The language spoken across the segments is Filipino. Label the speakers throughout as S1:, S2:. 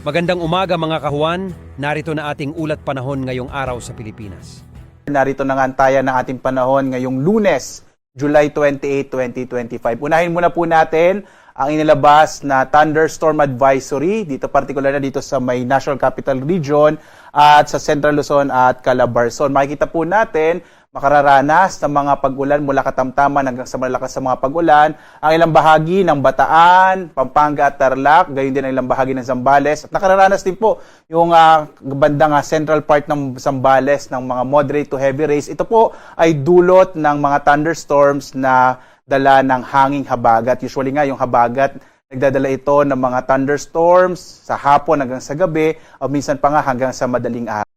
S1: Magandang umaga mga kahuan, narito na ating ulat panahon ngayong araw sa Pilipinas.
S2: Narito na nga ang taya ng ating panahon ngayong lunes, July 28, 2025. Unahin muna po natin ang inilabas na thunderstorm advisory dito partikular na dito sa may National Capital Region at sa Central Luzon at Calabarzon. Makikita po natin makararanas ng mga pag-ulan mula katamtaman hanggang sa malalakas sa mga pag-ulan. Ang ilang bahagi ng Bataan, Pampanga at Tarlac, gayon din ang ilang bahagi ng Zambales. At nakararanas din po yung ah, bandang ah, central part ng Zambales ng mga moderate to heavy rains. Ito po ay dulot ng mga thunderstorms na dala ng hanging habagat. Usually nga yung habagat nagdadala ito ng mga thunderstorms sa hapon hanggang sa gabi o minsan pa nga hanggang sa madaling araw.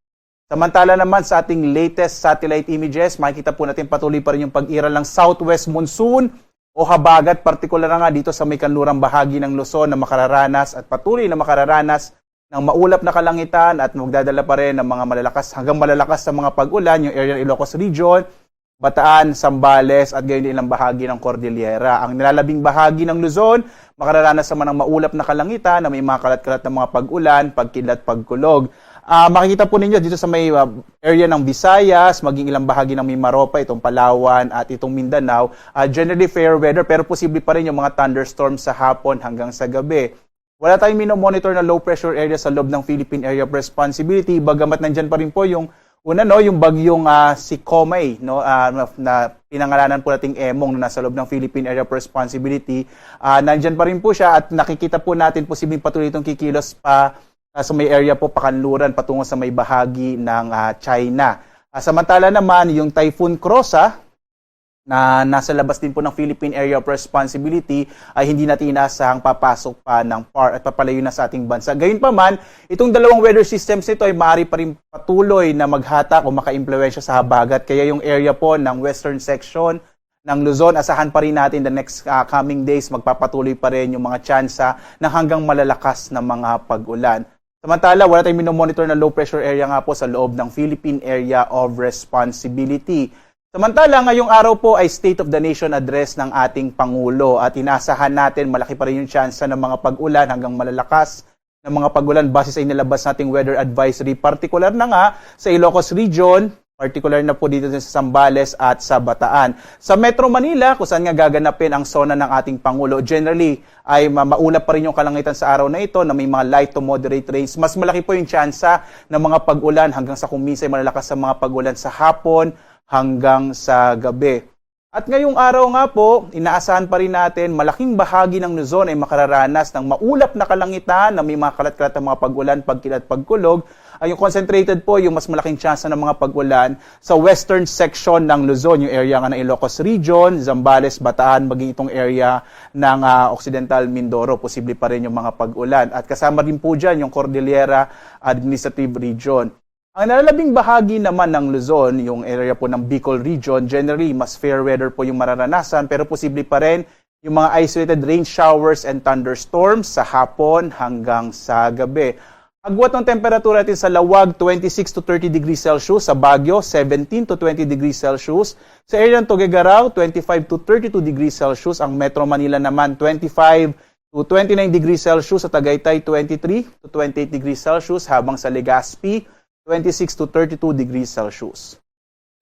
S2: Samantala naman sa ating latest satellite images, makikita po natin patuloy pa rin yung pag-iral ng southwest monsoon o habagat, partikular na nga dito sa may kanlurang bahagi ng Luzon na makararanas at patuloy na makararanas ng maulap na kalangitan at magdadala pa rin ng mga malalakas hanggang malalakas sa mga pag-ulan, yung area ng Ilocos Region, Bataan, Sambales at gayon din ilang bahagi ng Cordillera. Ang nilalabing bahagi ng Luzon, makararanas naman ng maulap na kalangitan na may mga kalat-kalat na mga pag-ulan, pagkilat, pagkulog. Ah, makikita po ninyo dito sa may ah, area ng Visayas, maging ilang bahagi ng Mimaropa, itong Palawan at itong Mindanao. Ah, generally fair weather pero posible pa rin yung mga thunderstorms sa hapon hanggang sa gabi. Wala tayong minomonitor na low pressure area sa loob ng Philippine Area of Responsibility, bagamat nandyan pa rin po yung una no, yung bagyong ah, si Komay no ah, na, na pinangalanan po nating Emong na nasa loob ng Philippine Area of Responsibility. Ah, nandyan pa rin po siya at nakikita po natin posibleng patuloy itong kikilos pa ah, sa may area po pakanluran patungo sa may bahagi ng ah, China. Ah, samantala naman yung Typhoon Crosa na nasa labas din po ng Philippine Area of Responsibility ay hindi natin inaasahang papasok pa ng PAR at papalayo na sa ating bansa. Gayunpaman, itong dalawang weather systems nito ay maaari pa rin patuloy na maghatak o makaimpluwensya sa habagat. Kaya yung area po ng western section ng Luzon, asahan pa rin natin the next uh, coming days, magpapatuloy pa rin yung mga tsansa ng hanggang malalakas na mga pag-ulan. Samantala, wala tayong minomonitor na low pressure area nga po sa loob ng Philippine Area of Responsibility. Samantala, ngayong araw po ay State of the Nation address ng ating Pangulo at inaasahan natin malaki pa rin yung tsansa ng mga pag-ulan hanggang malalakas ng mga pag-ulan base sa inilabas nating weather advisory. Particular na nga sa Ilocos Region, particular na po dito sa Sambales at sa Bataan. Sa Metro Manila, kung saan nga gaganapin ang zona ng ating Pangulo, generally ay ma- maulap pa rin yung kalangitan sa araw na ito na may mga light to moderate rains. Mas malaki po yung tsansa ng mga pag-ulan hanggang sa kumisay malalakas sa mga pag-ulan sa hapon hanggang sa gabi. At ngayong araw nga po, inaasahan pa rin natin malaking bahagi ng Luzon ay makararanas ng maulap na kalangitan na may mga kalat-kalat na mga pag-ulan, pagkilat, pagkulog. Ay yung concentrated po yung mas malaking tsansa ng mga pag-ulan sa western section ng Luzon, yung area nga ng Ilocos Region, Zambales, Bataan, maging itong area ng ah, Occidental Mindoro, posible pa rin yung mga pag-ulan. At kasama din po dyan yung Cordillera Administrative Region. Ang nalalabing bahagi naman ng Luzon, yung area po ng Bicol Region, generally mas fair weather po yung mararanasan pero posible pa rin yung mga isolated rain showers and thunderstorms sa hapon hanggang sa gabi. Agwat ng temperatura natin sa Lawag, 26 to 30 degrees Celsius. Sa Baguio, 17 to 20 degrees Celsius. Sa area ng Tuguegarao, 25 to 32 degrees Celsius. Ang Metro Manila naman, 25 to 29 degrees Celsius. Sa Tagaytay, 23 to 28 degrees Celsius. Habang sa Legazpi, 26 to 32 degrees Celsius.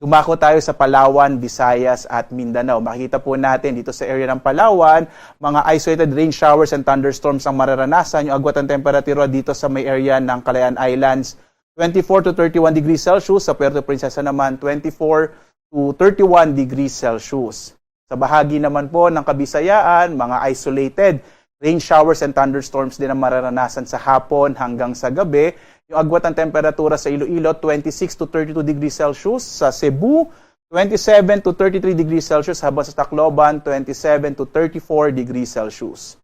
S2: Dumako tayo sa Palawan, Visayas at Mindanao. Makikita po natin dito sa area ng Palawan, mga isolated rain showers and thunderstorms ang mararanasan. Yung agwat ng temperatura dito sa may area ng Calayan Islands, 24 to 31 degrees Celsius. Sa Puerto Princesa naman, 24 to 31 degrees Celsius. Sa bahagi naman po ng Kabisayaan, mga isolated rain showers and thunderstorms din ang mararanasan sa hapon hanggang sa gabi. Yung agwat ng temperatura sa Iloilo, 26 to 32 degrees Celsius. Sa Cebu, 27 to 33 degrees Celsius. Habang sa Tacloban, 27 to 34 degrees Celsius.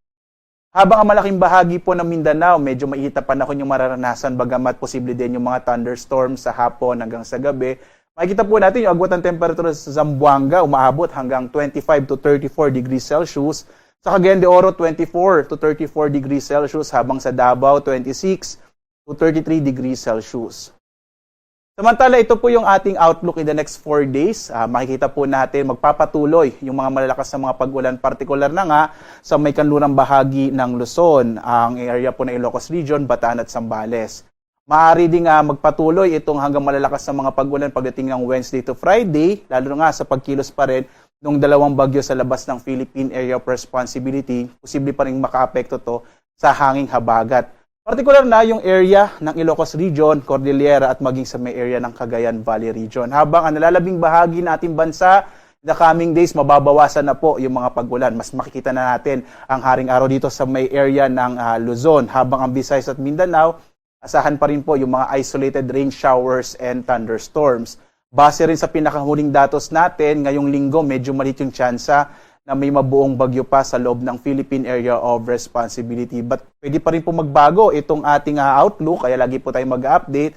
S2: Habang ang malaking bahagi po ng Mindanao, medyo mainit na panahon yung mararanasan, bagamat posible din yung mga thunderstorms sa hapon hanggang sa gabi. Makikita po natin yung agwat ng temperatura sa Zamboanga, umaabot hanggang 25 to 34 degrees Celsius. Sa Cagayan de Oro, 24 to 34 degrees Celsius, habang sa Davao, 26 to 33 degrees Celsius. Samantala, ito po yung ating outlook in the next 4 days. Ah, makikita po natin magpapatuloy yung mga malalakas na mga pag-ulan, particular na nga sa may kanlurang bahagi ng Luzon, ang area po ng Ilocos Region, Bataan at Zambales. Maaari din nga magpatuloy itong hanggang malalakas na mga pag-ulan pagdating ng Wednesday to Friday, lalo nga sa pagkilos pa rin ng dalawang bagyo sa labas ng Philippine Area of Responsibility. Posible pa rin makaapekto to sa hanging habagat. Partikular na yung area ng Ilocos Region, Cordillera at maging sa may area ng Cagayan Valley Region. Habang ang nalalabing bahagi ng ating bansa, the coming days, mababawasan na po yung mga pagulan. Mas makikita na natin ang haring araw dito sa may area ng ah, Luzon. Habang ang Visayas at Mindanao, asahan pa rin po yung mga isolated rain showers and thunderstorms. Base rin sa pinakahuling datos natin, ngayong linggo medyo malit yung tsansa na may mabuong bagyo pa sa loob ng Philippine Area of Responsibility. But pwede pa rin po magbago itong ating ah, outlook, kaya lagi po tayong mag-update.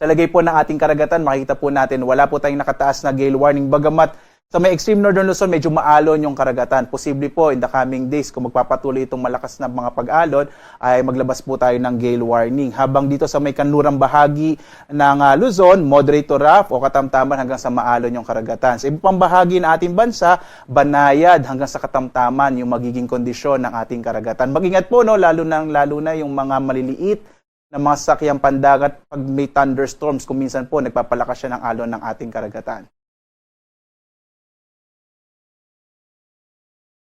S2: Sa lagay po ng ating karagatan, makikita po natin wala po tayong nakataas na gale warning. Bagamat sa may extreme northern Luzon, medyo maalon yung karagatan. Posible po in the coming days, kung magpapatuloy itong malakas na mga pag-alon, ay maglabas po tayo ng gale warning. Habang dito sa may kanlurang bahagi ng ah, Luzon, moderate to rough o katamtaman hanggang sa maalon yung karagatan. Sa ibang bahagi ng ating bansa, banayad hanggang sa katamtaman yung magiging kondisyon ng ating karagatan. Mag-ingat po, no, lalo na, lalo na yung mga maliliit na mga sakyang pandagat pag may thunderstorms, kung minsan po nagpapalakas siya ng alon ng ating karagatan.